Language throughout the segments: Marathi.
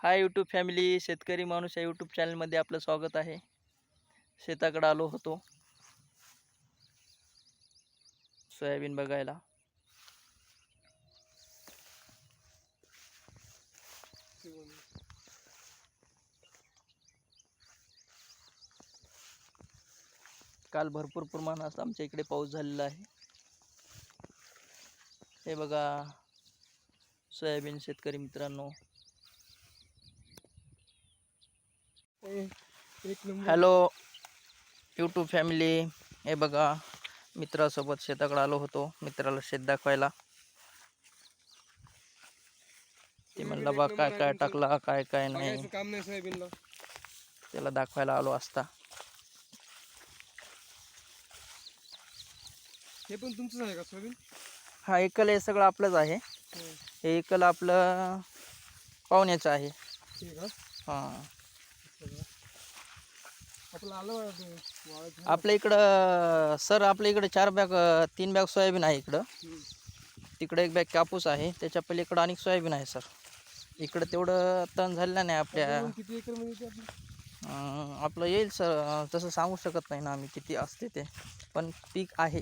हाय यूट्यूब फॅमिली शेतकरी माणूस या यूट्यूब चॅनलमध्ये आपलं स्वागत आहे. शेताकडे आलो होतो. सोयाबीन बघायला. काल भरपूर प्रमाणात आमच्या इकडे पाऊस झालेला आहे. हे बघा सोयाबीन शेतकरी मित्रांनो एक नंबर हॅलो यूट्यूब फॅमिली हे बघा मित्रासोबत शेताकडे आलो होतो. मित्राला शेत दाखवायला. ते म्हणलं बा काय काय टाकला काय काय नाही. बघायचं काम नाही सोयाबीनला. त्याला दाखवायला आलो असता हे पण तुमचंच आहे का सोयाबीन? हा एकल हे सगळं आपलंच आहे. हो. हे एकल आपलं पाहुण्याचं आहे. हे का हां सगळं. आपलं आलं बघा ते वाळत आपल्या इकडं सर आपल्या इकडे चार बॅग तीन बॅग सोयाबीन आहे इकडं. तिकडे एक बॅग कापूस आहे त्याच्या पलीकडं आणि सोयाबीन आहे सर. इकडं तेवढं तण झालेलं नाही आपल्या. आपलं? येते आपलं येईल सर. तसं सांगू शकत नाही ना आम्ही किती असते ते. पण पीक आहे.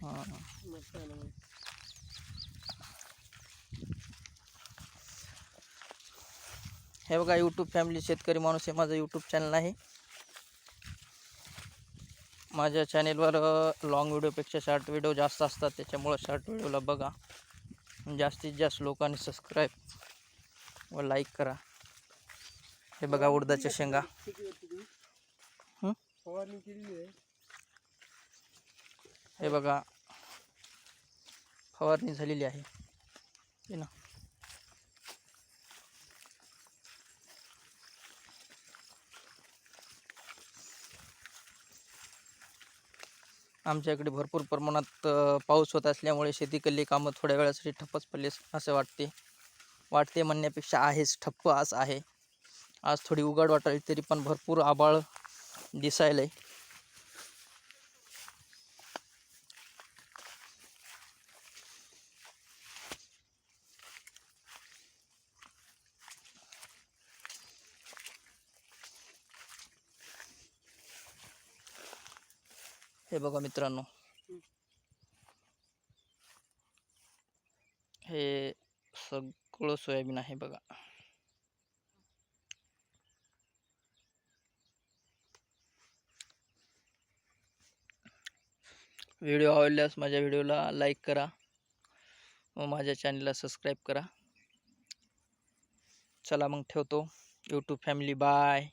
हां मस्त आहे ना मग. हे बघा यूट्यूब फॅमिली शेतकरी माणूस हे माझं यूट्यूब चॅनल आहे. माझ्या चॅनेलवर लॉंग व्हिडिओपेक्षा शॉर्ट व्हिडिओ जास्त असतात. त्याच्यामुळं शॉर्ट व्हिडिओला बघा. जास्तीत जास्त लोकांनी सबस्क्राईब व लाईक करा. हे बघा उडदाच्या शेंगा. हे बघा फवारणी झालेली आहे. हे ना. आमच्याकडे भरपूर प्रमाणात पाऊस होत असल्यामुळे शेतीकडली कामं थोड्या वेळासाठी ठप्पच पडले असं वाटते. वाटते म्हणण्यापेक्षा आहेच ठप्प आज आहे. आज थोडी उघड वाटायची तरी पण भरपूर आबाळ आहे हे बघा मित्रांनो. हे सगळं सोयाबीन आहे बघा. व्हिडिओ आवडल्यास माझ्या व्हिडिओला लाईक करा. व माझ्या चॅनलला सबस्क्राईब करा. चला मग ठेवतो. YouTube family bye